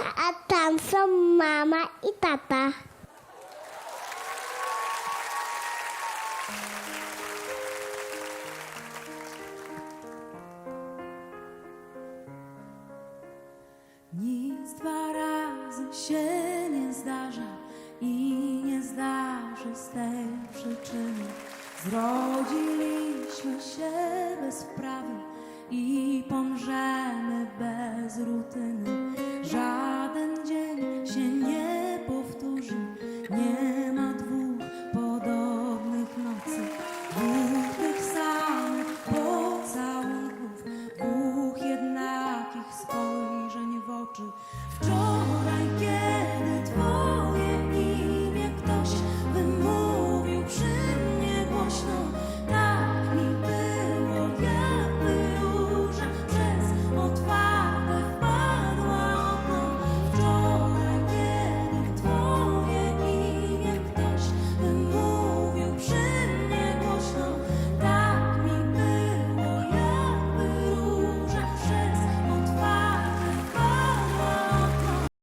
a tam są mama i tata. Nic dwa razy się nie zdarza i nie zdarzy z tej przyczyny. Zrodziliśmy się bez wprawy i pomrzemy bez rutyny. Вчора є не твоя.